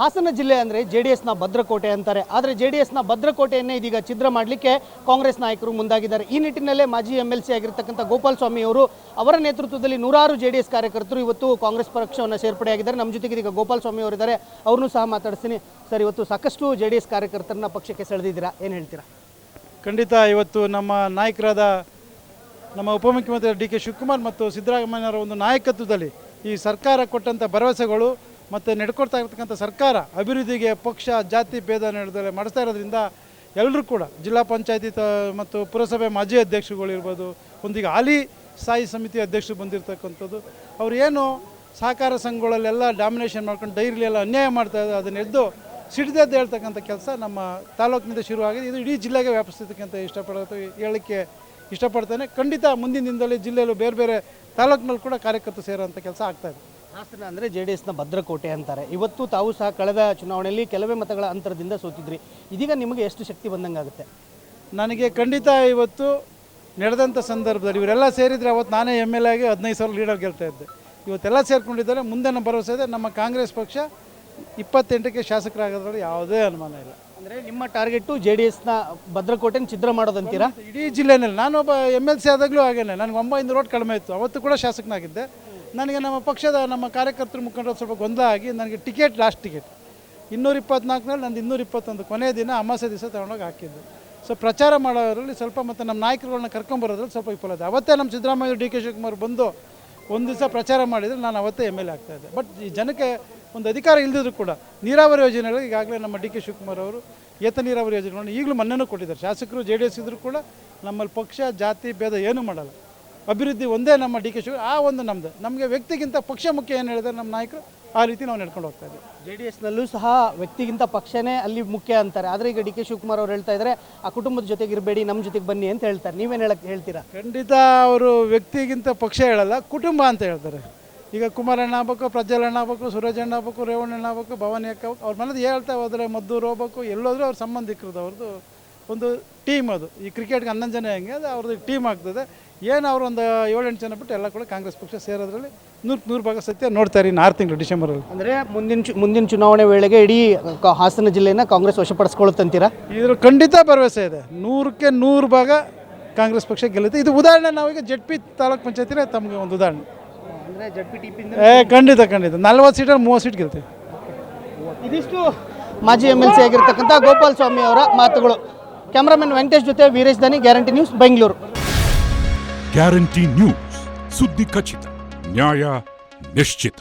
ಹಾಸನ ಜಿಲ್ಲೆ ಅಂದರೆ J D ಎಸ್ನ ಭದ್ರಕೋಟೆ ಅಂತಾರೆ. ಆದರೆ ಜೆ ಡಿ ಎಸ್ನ ಭದ್ರಕೋಟೆಯನ್ನೇ ಇದೀಗ ಛಿದ್ರ ಮಾಡಲಿಕ್ಕೆ ಕಾಂಗ್ರೆಸ್ ನಾಯಕರು ಮುಂದಾಗಿದ್ದಾರೆ. ಈ ನಿಟ್ಟಿನಲ್ಲೇ ಮಾಜಿ ಎಂ ಎಲ್ ಸಿ ಆಗಿರ್ತಕ್ಕಂಥ ಗೋಪಾಲ್ ಸ್ವಾಮಿ ಅವರು ಅವರ ನೇತೃತ್ವದಲ್ಲಿ ನೂರಾರು ಜೆ ಡಿ ಎಸ್ ಕಾರ್ಯಕರ್ತರು ಇವತ್ತು ಕಾಂಗ್ರೆಸ್ ಪಕ್ಷವನ್ನು ಸೇರ್ಪಡೆಯಾಗಿದ್ದಾರೆ. ನಮ್ಮ ಜೊತೆಗೆ ಇದೀಗ ಗೋಪಾಲಸ್ವಾಮಿ ಅವರಿದ್ದಾರೆ ಅವ್ರನ್ನೂ ಸಹ ಮಾತಾಡಿಸ್ತೀನಿ. ಸರ್, ಇವತ್ತು ಸಾಕಷ್ಟು ಜೆ ಡಿ ಎಸ್ ಕಾರ್ಯಕರ್ತರನ್ನ ಪಕ್ಷಕ್ಕೆ ಸೆಳೆದಿದ್ದೀರಾ? ಏನು ಹೇಳ್ತೀರಾ? ಖಂಡಿತ ಇವತ್ತು ನಮ್ಮ ನಾಯಕರಾದ ನಮ್ಮ ಉಪಮುಖ್ಯಮಂತ್ರಿ ಡಿ ಕೆ ಶಿವಕುಮಾರ್ ಮತ್ತು ಸಿದ್ದರಾಮಯ್ಯನವರ ಒಂದು ನಾಯಕತ್ವದಲ್ಲಿ ಈ ಸರ್ಕಾರ ಕೊಟ್ಟಂಥ ಭರವಸೆಗಳು ಮತ್ತು ನಡ್ಕೊಡ್ತಾ ಇರ್ತಕ್ಕಂಥ ಸರ್ಕಾರ ಅಭಿವೃದ್ಧಿಗೆ ಪಕ್ಷ, ಜಾತಿ ಭೇದ ನಡೆದಲೆ ಮಾಡಿಸ್ತಾ ಇರೋದ್ರಿಂದ ಎಲ್ಲರೂ ಕೂಡ ಜಿಲ್ಲಾ ಪಂಚಾಯತಿ ತ ಮತ್ತು ಪುರಸಭೆ ಮಾಜಿ ಅಧ್ಯಕ್ಷರುಗಳಿರ್ಬೋದು ಒಂದೀಗ ಹಾಲಿ ಸ್ಥಾಯಿ ಸಮಿತಿ ಅಧ್ಯಕ್ಷರು ಬಂದಿರತಕ್ಕಂಥದ್ದು, ಅವ್ರು ಏನು ಸಹಕಾರ ಸಂಘಗಳಲ್ಲೆಲ್ಲ ಡಾಮಿನೇಷನ್ ಮಾಡ್ಕೊಂಡು ಡೈರಿಲೆಲ್ಲ ಅನ್ಯಾಯ ಮಾಡ್ತಾ ಇದ್ದಾರೆ, ಅದನ್ನ ಎದ್ದು ಸಿಡಿದದ್ದು ಹೇಳ್ತಕ್ಕಂಥ ಕೆಲಸ ನಮ್ಮ ತಾಲೂಕಿನಿಂದ ಶುರುವಾಗಿದೆ ಇದು ಇಡೀ ಜಿಲ್ಲೆಗೆ ವ್ಯಾಪಿಸ್ತಕ್ಕಂಥ ಇಷ್ಟಪಡೋದು ಹೇಳಲಿಕ್ಕೆ ಇಷ್ಟಪಡ್ತೇನೆ. ಖಂಡಿತ ಮುಂದಿನ ದಿನದಲ್ಲಿ ಜಿಲ್ಲೆಯಲ್ಲೂ ಬೇರೆ ಬೇರೆ ತಾಲೂಕಿನಲ್ಲಿ ಕೂಡ ಕಾರ್ಯಕರ್ತರು ಸೇರೋಂಥ ಕೆಲಸ ಆಗ್ತಾ ಇದೆ. ಹಾಸನ ಅಂದರೆ ಜೆ ಡಿ ಎಸ್ನ ಭದ್ರಕೋಟೆ ಅಂತಾರೆ. ಇವತ್ತು ತಾವು ಸಹ ಕಳೆದ ಚುನಾವಣೆಯಲ್ಲಿ ಕೆಲವೇ ಮತಗಳ ಅಂತರದಿಂದ ಸೋತಿದ್ರಿ. ಇದೀಗ ನಿಮಗೆ ಎಷ್ಟು ಶಕ್ತಿ ಬಂದಂಗಾಗುತ್ತೆ? ನನಗೆ ಖಂಡಿತ ಇವತ್ತು ನಡೆದಂಥ ಸಂದರ್ಭದಲ್ಲಿ ಇವರೆಲ್ಲ ಸೇರಿದರೆ ಅವತ್ತು ನಾನೇ ಎಂ ಎಲ್ ಆಗಿ ಹದಿನೈದು ಸಾವಿರ ಲೀಡರ್ ಗೆಲ್ತಾ ಇದ್ದೆ. ಇವತ್ತೆಲ್ಲ ಸೇರಿಕೊಂಡಿದ್ದಾರೆ ಮುಂದೆ ನಮ್ಮ ಭರವಸೆ ಇದೆ. ನಮ್ಮ ಕಾಂಗ್ರೆಸ್ ಪಕ್ಷ ಇಪ್ಪತ್ತೆಂಟಕ್ಕೆ ಶಾಸಕರಾಗೋದ್ರಲ್ಲಿ ಯಾವುದೇ ಅನುಮಾನ ಇಲ್ಲ. ಅಂದರೆ ನಿಮ್ಮ ಟಾರ್ಗೆಟು ಜೆ ಡಿ ಎಸ್ನ ಭದ್ರಕೋಟೆನ ಛಿದ್ರ ಮಾಡೋದಂತೀರಾ? ಇಡೀ ಜಿಲ್ಲೆನಲ್ಲಿ. ನಾನೊಬ್ಬ ಎಂ ಎಲ್ ಸಿ ಆದಾಗಲೂ ಹಾಗೇನೆ. ನನಗೆ ಒಂಬೈನೂರು ರೋಡ್ ಕಡಿಮೆ ಇತ್ತು. ಅವತ್ತು ಕೂಡ ಶಾಸಕನಾಗಿದ್ದೆ. ನನಗೆ ನಮ್ಮ ಪಕ್ಷದ ನಮ್ಮ ಕಾರ್ಯಕರ್ತರು ಮುಖಂಡರು ಸ್ವಲ್ಪ ಗೊಂದಲ ಆಗಿ ನನಗೆ ಟಿಕೆಟ್ ಲಾಸ್ಟ್ ಟಿಕೆಟ್ ಇನ್ನೂರ ಇಪ್ಪತ್ನಾಲ್ಕರಲ್ಲಿ ನಂದು ಇನ್ನೂರ ಇಪ್ಪತ್ತೊಂದು ಕೊನೆಯ ದಿನ ಅಮಾಸೆ ದಿವಸ ತಗೊಂಡೋಗಿ ಹಾಕಿದ್ದು. ಸೊ ಪ್ರಚಾರ ಮಾಡೋರಲ್ಲಿ ಸ್ವಲ್ಪ ಮತ್ತು ನಮ್ಮ ನಾಯಕರುಗಳನ್ನ ಕರ್ಕೊಂಬರೋದ್ರಲ್ಲಿ ಸ್ವಲ್ಪ ವಿಫಲ ಇದೆ ಅವತ್ತೇ ನಮ್ಮ ಸಿದ್ದರಾಮಯ್ಯ, ಡಿ ಕೆ ಶಿವಕುಮಾರ್ ಬಂದು ಒಂದು ದಿವಸ ಪ್ರಚಾರ ಮಾಡಿದರೆ ನಾನು ಅವತ್ತೇ ಎಂ ಎಲ್ ಎ ಆಗ್ತಾಯಿದ್ದೆ ಬಟ್ ಈ ಜನಕ್ಕೆ ಒಂದು ಅಧಿಕಾರ ಇಲ್ಲದಿದ್ರು ಕೂಡ ನೀರಾವರಿ ಯೋಜನೆಗಳು ಈಗಾಗಲೇ ನಮ್ಮ ಡಿ ಕೆ ಶಿವಕುಮಾರ್ ಅವರು ಏತ ನೀರಾವರಿ ಯೋಜನೆಗಳನ್ನು ಈಗಲೂ ಮೊನ್ನೆನೂ ಕೊಟ್ಟಿದ್ದಾರೆ. ಶಾಸಕರು ಜೆ ಡಿ ಎಸ್ ಇದ್ದರೂ ಕೂಡ ನಮ್ಮಲ್ಲಿ ಪಕ್ಷ, ಜಾತಿ, ಭೇದ ಏನೂ ಮಾಡಲ್ಲ. ಅಭಿವೃದ್ಧಿ ಒಂದೇ ನಮ್ಮ ಡಿ ಕೆ ಶಿವ ಆ ಒಂದು ನಮ್ಮದು ನಮಗೆ ವ್ಯಕ್ತಿಗಿಂತ ಪಕ್ಷ ಮುಖ್ಯ ಏನು ಹೇಳಿದ್ರೆ ನಮ್ಮ ನಾಯಕರು ಆ ರೀತಿ ನಾವು ನಡ್ಕೊಂಡು ಹೋಗ್ತಾ ಇದ್ದೀವಿ. ಜೆ ಡಿ ಎಸ್ನಲ್ಲೂ ಸಹ ವ್ಯಕ್ತಿಗಿಂತ ಪಕ್ಷನೇ ಅಲ್ಲಿ ಮುಖ್ಯ ಅಂತಾರೆ. ಆದರೆ ಈಗ ಡಿ ಕೆ ಶಿವಕುಮಾರ್ ಅವ್ರು ಹೇಳ್ತಾ ಇದ್ದಾರೆ ಆ ಕುಟುಂಬದ ಜೊತೆಗೆ ಇರಬೇಡಿ ನಮ್ಮ ಜೊತೆಗೆ ಬನ್ನಿ ಅಂತ ಹೇಳ್ತಾರೆ. ನೀವೇನು ಹೇಳಕ್ ಹೇಳ್ತೀರಾ? ಖಂಡಿತ ಅವರು ವ್ಯಕ್ತಿಗಿಂತ ಪಕ್ಷ ಹೇಳಲ್ಲ ಕುಟುಂಬ ಅಂತ ಹೇಳ್ತಾರೆ. ಈಗ ಕುಮಾರಣ್ಣ ಆಗ್ಬೇಕು ಪ್ರಜ್ವಲಣ್ಣ ಆಗ್ಬೇಕು ಸೂರಜಣ್ಣ ಆಗ್ಬೇಕು ರೇವಣ್ಣಣ್ಣ ಆಗ್ಬೇಕು ಭವಾನಿ ಅಕ್ಕ ಅವ್ರ ಮನೇದು ಹೇಳ್ತಾ ಹೋದರೆ ಮದ್ದೂರು ಹೋಗ್ಬೇಕು ಎಲ್ಲೋದ್ರೂ ಅವ್ರ ಸಂಬಂಧಿಕರದ್ದು ಅವ್ರದ್ದು ಒಂದು ಟೀಮ್ ಅದು. ಈ ಕ್ರಿಕೆಟ್ಗೆ ಹನ್ನೊಂದು ಜನ ಹೆಂಗೆ ಅದು ಅವ್ರದ್ದು ಟೀಮ್ ಆಗ್ತದೆ. ಏನು ಅವ್ರು ಒಂದು ಏಳೆಂಟು ಜನ ಬಿಟ್ಟು ಎಲ್ಲ ಕೂಡ ಕಾಂಗ್ರೆಸ್ ಪಕ್ಷ ಸೇರೋದ್ರಲ್ಲಿ ನೂರು ನೂರು ಭಾಗ ಸತ್ಯ ನೋಡ್ತಾರೆ ಇನ್ನು ಆರು ತಿಂಗಳು ಡಿಸೆಂಬರಲ್ಲಿ. ಅಂದರೆ ಮುಂದಿನ ಚು- ಮುಂದಿನ ಚುನಾವಣೆ ವೇಳೆಗೆ ಇಡೀ ಹಾಸನ ಜಿಲ್ಲೆಯನ್ನು ಕಾಂಗ್ರೆಸ್ ವಶಪಡಿಸ್ಕೊಳ್ಳುತ್ತಂತೀರಾ ಇದ್ರ ಖಂಡಿತ ಭರವಸೆ ಇದೆ. ನೂರಕ್ಕೆ ನೂರು ಭಾಗ ಕಾಂಗ್ರೆಸ್ ಪಕ್ಷ ಗೆಲ್ಲುತ್ತೆ. ಇದು ಉದಾಹರಣೆ ನಾವೀಗ ಜಡ್ ಪಿ ತಾಲೂಕ್ ಪಂಚಾಯತಿನ ತಮಗೆ ಒಂದು ಉದಾಹರಣೆ. ಅಂದರೆ ಜಡ್ ಪಿ ಟಿ ಪಿ ಏ ಖಂಡಿತ ಖಂಡಿತ. ನಲ್ವತ್ತು ಸೀಟಲ್ಲಿ ಮೂವತ್ತು ಸೀಟ್ ಗೆಲ್ತೀವಿ ಇದಿಷ್ಟು ಮಾಜಿ ಎಂ ಎಲ್ ಸಿ ಆಗಿರ್ತಕ್ಕಂಥ ಗೋಪಾಲ್ ಸ್ವಾಮಿ ಅವರ ಮಾತುಗಳು. ಕ್ಯಾಮ್ರಾಮನ್ ವೆಂಕಟೇಶ್ ಜೊತೆ Veeresh Dani guarantee news Bengaluru. Guarantee news ಸುದ್ದಿ ಖಚಿತ ನ್ಯಾಯ ನಿಶ್ಚಿತ.